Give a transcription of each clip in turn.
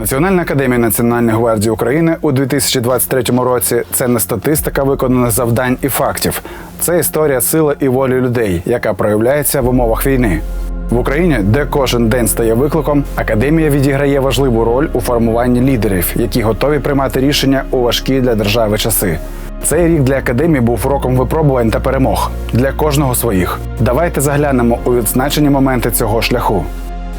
Національна академія Національної гвардії України у 2023 році це не статистика виконаних завдань і фактів. Це історія сили і волі людей, яка проявляється в умовах війни. В Україні, де кожен день стає викликом, академія відіграє важливу роль у формуванні лідерів, які готові приймати рішення у важкі для держави часи. Цей рік для академії був роком випробувань та перемог для кожного своїх. Давайте заглянемо у відзначені моменти цього шляху.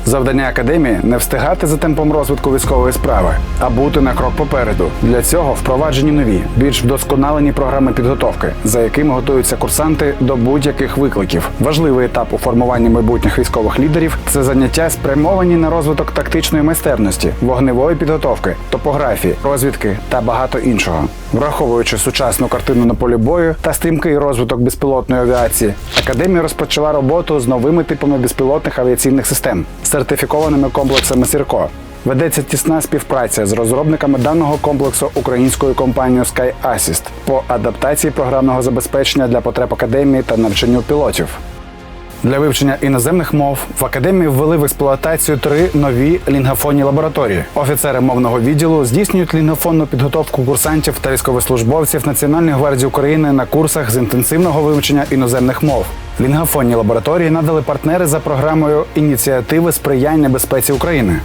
Завдання академії не встигати за темпом розвитку військової справи, а бути на крок попереду. Для цього впроваджені нові, більш вдосконалені програми підготовки, за якими готуються курсанти до будь-яких викликів. Важливий етап у формуванні майбутніх військових лідерів це заняття спрямовані на розвиток тактичної майстерності, вогневої підготовки, топографії, розвідки та багато іншого. Враховуючи сучасну картину на полі бою та стрімкий розвиток безпілотної авіації, академія розпочала роботу з новими типами безпілотних авіаційних систем, сертифікованими комплексами Сірко. Ведеться тісна співпраця з розробниками даного комплексу українською компанією SkyAssist по адаптації програмного забезпечення для потреб академії та навчанню пілотів. Для вивчення іноземних мов в академії ввели в експлуатацію три нові лінгофонні лабораторії. Офіцери мовного відділу здійснюють лінгофонну підготовку курсантів та військовослужбовців Національної гвардії України на курсах з інтенсивного вивчення іноземних мов. Лінгофонні лабораторії надали партнери за програмою ініціативи сприяння безпеці України.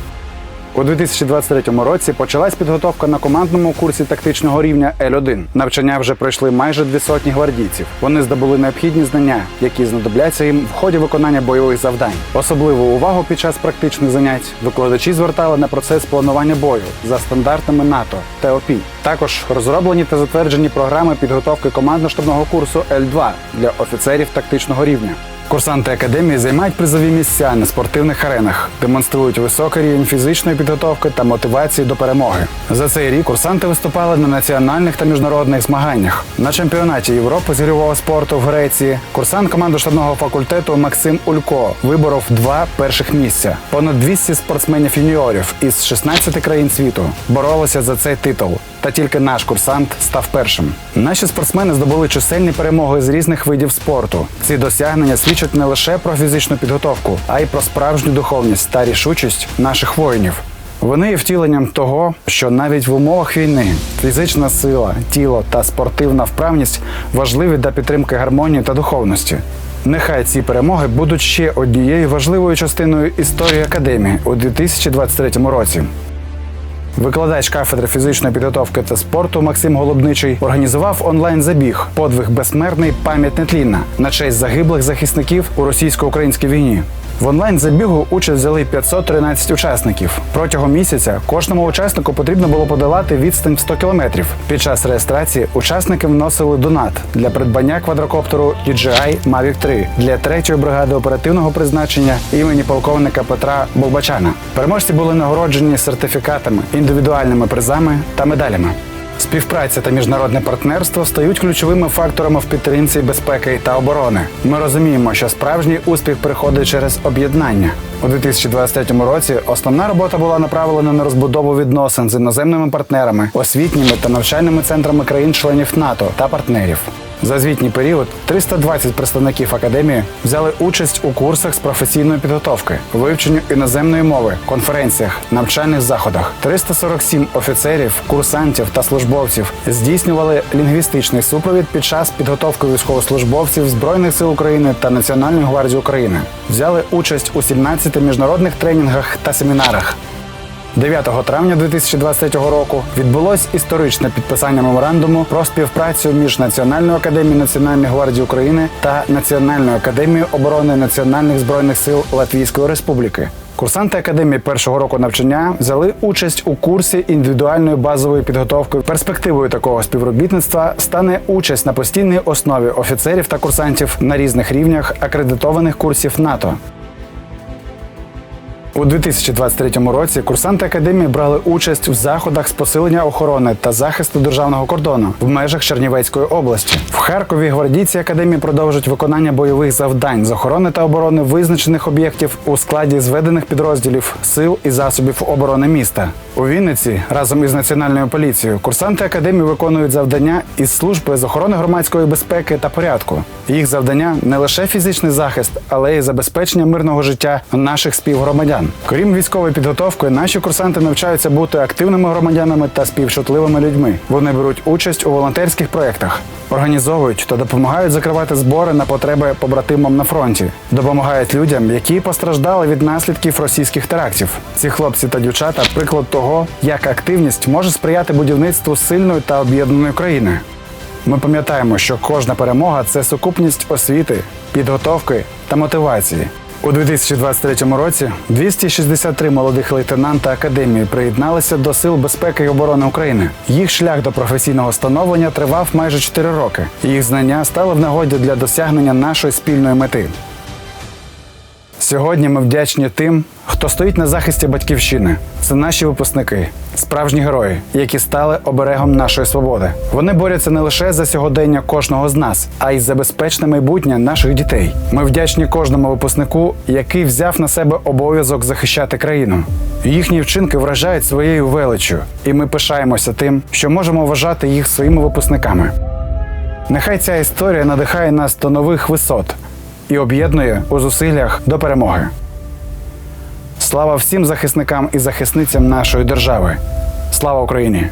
У 2023 році почалась підготовка на командному курсі тактичного рівня Л1. Навчання вже пройшли майже дві сотні гвардійців. Вони здобули необхідні знання, які знадобляться їм в ході виконання бойових завдань. Особливу увагу під час практичних занять викладачі звертали на процес планування бою за стандартами НАТО ТОП. Також розроблені та затверджені програми підготовки командно-штабного курсу Л2 для офіцерів тактичного рівня. Курсанти академії займають призові місця на спортивних аренах, демонструють високий рівень фізичної підготовки та мотивації до перемоги. За цей рік курсанти виступали на національних та міжнародних змаганнях. На чемпіонаті Європи з гірьового спорту в Греції курсант команди штабного факультету Максим Улько виборов два перших місця. Понад 200 спортсменів юніорів із 16 країн світу боролися за цей титул. Та тільки наш курсант став першим. Наші спортсмени здобули чисельні перемоги з різних видів спорту. Ці досягнення свідчать не лише про фізичну підготовку, а й про справжню духовність та рішучість наших воїнів. Вони є втіленням того, що навіть в умовах війни фізична сила, тіло та спортивна вправність важливі для підтримки гармонії та духовності. Нехай ці перемоги будуть ще однією важливою частиною історії академії у 2023 році. Викладач кафедри фізичної підготовки та спорту Максим Голубничий організував онлайн-забіг Подвиг безсмертний пам'ять нетлінна на честь загиблих захисників у російсько-українській війні. В онлайн-забігу участь взяли 513 учасників. Протягом місяця кожному учаснику потрібно було подолати відстань в 100 кілометрів. Під час реєстрації учасники вносили донат для придбання квадрокоптеру DJI Mavic 3 для 3-ї бригади оперативного призначення імені полковника Петра Болбачана. Переможці були нагороджені сертифікатами, індивідуальними призами та медалями. Співпраця та міжнародне партнерство стають ключовими факторами в підтримці безпеки та оборони. Ми розуміємо, що справжній успіх приходить через об'єднання. У 2023 році основна робота була направлена на розбудову відносин з іноземними партнерами, освітніми та навчальними центрами країн-членів НАТО та партнерів. За звітній період 320 представників академії взяли участь у курсах з професійної підготовки, вивченню іноземної мови, конференціях, навчальних заходах. 347 офіцерів, курсантів та службовців здійснювали лінгвістичний супровід під час підготовки військовослужбовців Збройних сил України та Національної гвардії України. Взяли участь у 17 міжнародних тренінгах та семінарах. 9 травня 2023 року відбулось історичне підписання меморандуму про співпрацю між Національною академією Національної гвардії України та Національною академією оборони національних збройних сил Латвійської Республіки. Курсанти академії першого року навчання взяли участь у курсі індивідуальної базової підготовки. Перспективою такого співробітництва стане участь на постійній основі офіцерів та курсантів на різних рівнях акредитованих курсів НАТО. У 2023 році курсанти академії брали участь в заходах з посилення охорони та захисту державного кордону в межах Чернівецької області. В Харкові гвардійці академії продовжують виконання бойових завдань з охорони та оборони визначених об'єктів у складі зведених підрозділів сил і засобів оборони міста. У Вінниці разом із національною поліцією курсанти академії виконують завдання із служби з охорони громадської безпеки та порядку. Їх завдання не лише фізичний захист, але й забезпечення мирного життя наших співгромадян. Ветеранам. Крім військової підготовки, наші курсанти навчаються бути активними громадянами та співчутливими людьми. Вони беруть участь у волонтерських проєктах, організовують та допомагають закривати збори на потреби побратимам на фронті, допомагають людям, які постраждали від наслідків російських терактів. Ці хлопці та дівчата приклад того, як активність може сприяти будівництву сильної та об'єднаної країни. Ми пам'ятаємо, що кожна перемога це сукупність освіти, підготовки та мотивації. У 2023 році 263 молодих лейтенанта академії приєдналися до сил безпеки і оборони України. Їх шлях до професійного становлення тривав майже 4 роки. Їх знання стали в нагоді для досягнення нашої спільної мети. Сьогодні ми вдячні тим, хто стоїть на захисті батьківщини. Це наші випускники, справжні герої, які стали оберегом нашої свободи. Вони борються не лише за сьогодення кожного з нас, а й за безпечне майбутнє наших дітей. Ми вдячні кожному випускнику, який взяв на себе обов'язок захищати країну. Їхні вчинки вражають своєю величчю, і ми пишаємося тим, що можемо вважати їх своїми випускниками. Нехай ця історія надихає нас до нових висот і об'єднує у зусиллях до перемоги. Слава всім захисникам і захисницям нашої держави. Слава Україні!